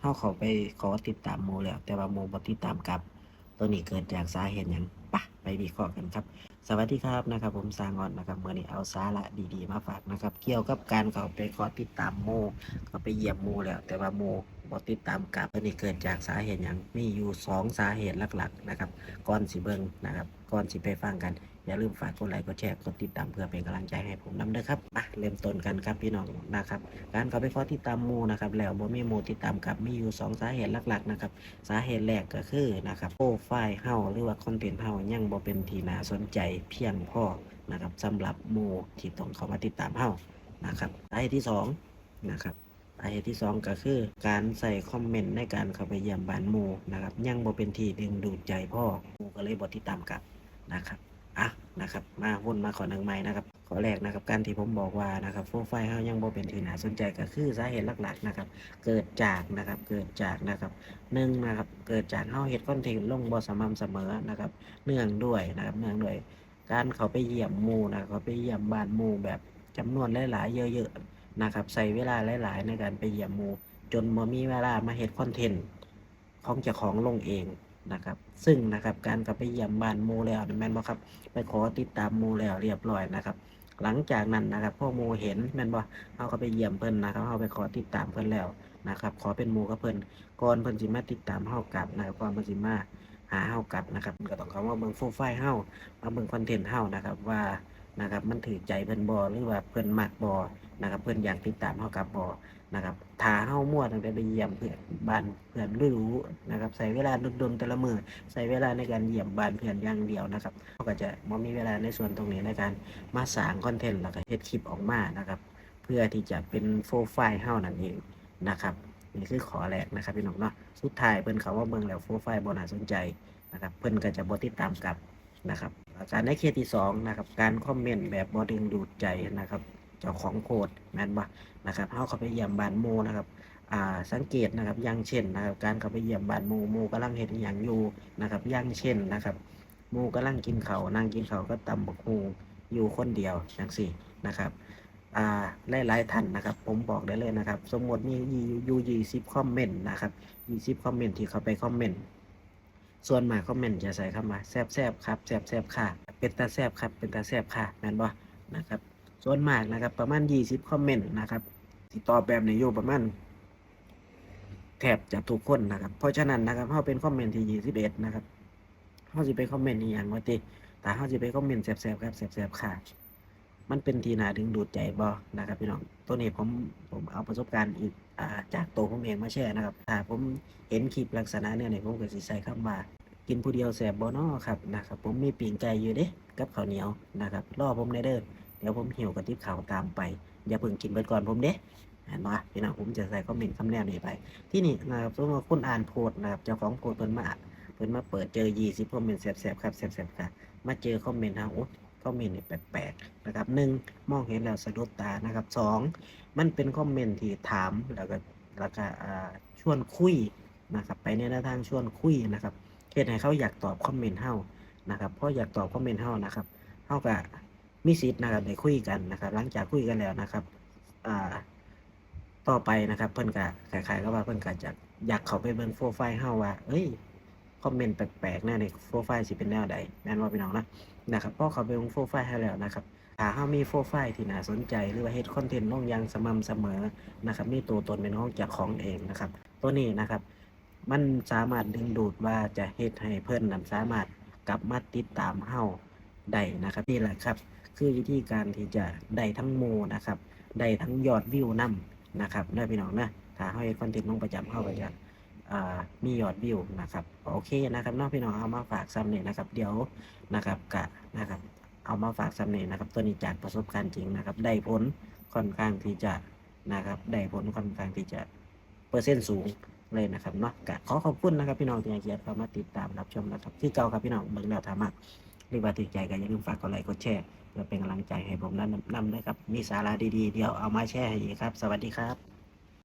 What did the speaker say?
เขาเขาไปขอติดตามโมแล้ว แต่ว่าโมบ่ติดตามกลับ ตัวนี้เกิดจากสาเหตุอย่างปะไปวิเคราะห์กันครับ สวัสดีครับนะครับ ผมสางงอนนะครับเมื่อนี้เอาสาระดีๆมาฝากนะครับ เกี่ยวกับการเขาไปขอติดตามโมเขาไปเยี่ยมโมแล้ว แต่ว่าโม บ่ติดตามกับตัวนี้เกิดจากสาเหตุหยังมีอยู่สองสาเหตุหลักๆนะครับก่อนสิเบิ่งนะครับก่อนสิไปฟังกัน อย่าลืมฝากกดไลค์กดแชร์กดติดตามเพื่อเป็นกำลังใจให้ผมนำด้วยครับมาเริ่มต้นกันครับพี่น้องนะครับการเขาไปขอติดตามหมูนะครับแล้วบ่มีหมูติดตามกับมีอยู่สองสาเหตุหลักๆนะครับสาเหตุแรกก็คือนะครับโปรไฟล์เฮาหรือว่าคอนเทนต์เฮายังบ่เป็นที่น่าสนใจเพียงพอนะครับสำหรับหมูที่ต้องเข้ามาติดตามเฮานะครับสาเหตุที่สองนะครับ สาเหตุที่สองก็คือการใส่คอมเมนต์ในการเข้าไปเยี่ยมบ้านหมูนะครับยังบ่เป็นที่ดึงดูดใจพ่อหมูก็เลยบ่ติดตามกลับนะครับอะนะครับมาวนมาขอหนึ่งไม้นะครับขอแรกนะครับการที่ผมบอกว่านะครับโฟไฟเฮายังบ่เป็นที่น่าสนใจก็คือสาเหตุหลักๆนะครับเกิดจากนะครับเกิดจากนะครับหนึ่งนะครับเกิดจากเฮาเฮ็ดคอนเทนต์ลงบ่สม่ำเสมอนะครับเนื่องด้วยนะครับเนื่องด้วยการเขาไปเยี่ยมหมู่นะเขาไปเยี่ยมบ้านหมู่แบบจำนวนหลายๆเยอะๆ นะครับใส่เวลาหลาย ๆ ในการไปเหยี่ยมมูจนบ่มีเวลามาเฮ็ดคอนเทนต์ของเจ้าของลงเองนะครับ ซึ่งนะครับการเขาไปเยี่ยมบ้านมูแล้วแม่นบ่ครับ ไปขอติดตามมูแล้วเรียบร้อยนะครับ หลังจากนั้นนะครับพ่อมูเห็นแม่นบ่เขาก็ไปเยี่ยมเพิ่นนะครับเขาไปขอติดตามเพิ่นแล้วนะครับขอเป็นมูกับเพิ่นก่อนเพิ่นสิมาติดตามเฮากลับนะครับก่อนเพิ่นสิมาหาเฮากลับนะครับก็ต้องเข้ามาเบิ่งโปรไฟล์เฮามาเบิ่งคอนเทนต์เฮานะครับว่า นะครับ มันถือใจเพิ่นบ่หรือว่าเพิ่นมักบ่นะครับเพิ่นอยากติดตามเฮากับบ่นะครับถ้าเฮามั่วตั้งแต่ไปเยี่ยมเพื่อนบ้านเพื่อนรู้ๆนะครับใส่เวลาดนๆแต่ละมือใช้เวลาในการเยี่ยมบ้านเพื่อนอย่างเดียวนะครับเขาก็จะม่มีเวลาในส่วนตรงนี้ในการมาสร้างคอนเทนต์แล้วก็เฮ็ดคลิปออกมานะครับ เพื่อที่จะเป็นโปรไฟล์เฮานั่นเองนะครับนี่คือขอแรกนะครับพี่น้องเนาะสุดท้ายเพิ่นเขาว่าเบิ่งแล้วโปรไฟล์บ่น่าสนใจนะครับเพิ่นก็จะบ่ติดตามกลับนะครับ กาจารย์ในเคสที่สองนะครับ การคอมเมนต์แบบบ่ดึงดูดใจนะครับ เจ้าของโพสต์แมนบ่นะครับเฮาเข้าไปเยี่ยมบานหมู่นะครับสังเกตนะครับอย่างเช่นนะครับ การเข้าไปเยี่ยมบ้านหมูหมูกำลังเห็นอย่างอยู่นะครับอย่างเช่นนะครับหมูกำลังกินเขานั่งกินเขาก็ตำบักฮูอยู่คนเดียวอย่างสี่นะครับอ่าหลายท่านนะครับ ผมบอกได้เลยนะครับ สมมติมีอยู่ยี่สิบคอมเมนต์นะครับยี่สิบคอมเมนต์ที่เขาไปคอมเมนต์ ส่วนมากคอมเมนต์จะใส่เข้ามาแซบแซบครับแซบแซบค่ะ เป็นตาแซบครับ เป็นตาแซบค่ะแม่นบ่นะครับ ส่วนมากนะครับ ประมาณยี่สิบคอมเมนต์นะครับที่ตอบแบบในี้อยู่ประมาณแทบจะทุกคนนะครับ เพราะฉะนั้นนะครับเขาเป็นคอมเมนต์ที่21นะครับเขาจะไปคอมเมนต์นี่อย่างว่าติแต่เขาจะไปคอมเมนต์แสบๆครับแสบๆค่ะ มันเป็นทีน่าดึงดูดใจบ่นะครับพี่น้องตัวนี้ผมผมเอาประสบการณ์อีกอาจากตัวผมเองมาแชร์นะครับถ้าผมเห็นคลิปลักษณะเนี่ยเนี่ยผมก็สิใส่คำว่ากินผู้เดียวแสบบ่นอครับนะครับผมมีปีงไก่อยู่เด้กับข้าวเหนียวนะครับรอผมในเด้อเดี๋ยวผมหิวกับทิพข่าวตามไป อย่าเพิ่งกินไปก่อนผมเด้เห็นปะพี่น้องผมจะใส่คอมเมนต์คำแนวนี้ไป ที่นี่นะครับสมมติว่าคุณอ่านโพสต์นะครับเจ้าของโพสต์เพิ่นมาเพิ่นมาเปิดเจอยี่สิบคอมเมนต์แสบๆครับแสบๆค่ะมาเจอคอมเมนต์ทางโอ้ คอมเมนต์นี่แปลกๆนะครับหนึ่งมองเห็นแล้วสะดุดตานะครับสองมันเป็นคอมเมนต์ที่ถามแล้วก็แล้วก็ชวนคุยนะครับ ไปในทางชวนคุยนะครับเหตุให้เขาอยากตอบคอมเมนต์เฮานะครับเพราะอยากตอบคอมเมนต์เฮานะครับเฮาก็มีสิทธิ์นะครับได้คุยกันนะครับ หลังจากคุยกันแล้วนะครับต่อไปนะครับ เพิ่นก็คล้ายๆกับว่าเพิ่นก็จะอยากเขาไปเบิ่งโปรไฟล์เฮาว่าเอ้ย คอมเมนต์แปลกๆแน่ในโปรไฟล์สิเป็นแนวใดแม่นว่าพี่น้องนะนะครับพอเขาไปเบิ่งโปรไฟล์ให้แล้วนะครับถ้าเฮามีโปรไฟล์ที่น่าสนใจ หรือว่าเฮ็ดคอนเทนต์ลงอย่างสม่ำเสมอนะครับมีตัวตนเป็นของเจ้าของเองนะครับ ตัวนี้นะครับมันสามารถดึงดูดว่าจะเฮ็ดให้เพิ่นนั้นสามารถกลับมาติดตามเฮาได้นะครับนี่แหละครับ คือวิธีการที่จะได้ทั้งโมนะครับได้ทั้งยอดวิวนํนะครับได้พี่น้องนะถ้าเขาเห็นคอนเทนต์ลงประจำเข้าก็จะอ่า มียอดวิวนะครับโอเคนะครับน้องพี่น้องเอามาฝากซ้ำเนี่ยนะครับ เดี๋ยวนะครับกะนะครับเอามาฝากซ้ำเนี่ยนะครับ ตัวนี้จากประสบการณ์จริงนะครับ ได้ผลค่อนข้างที่จะนะครับ ได้ผลค่อนข้างที่จะเปอร์เซ็นต์สูงเลยนะครับเนาะกะขอขอบคุณนะครับพี่น้องที่ให้เกียรติเข้ามาติดตามรับชมนะครับ ที่เก่าครับพี่น้องเบิ่งแล้วทำมาหรือว่าติดใจก็อย่าลืมฝากกดไลค์กดแชร์เพื่อเป็นกำลังใจให้ผมนั้นนำด้วยครับมีสาระดีๆ เดี๋ยวเอามาแชร์ให้อีกครับ สวัสดีครับ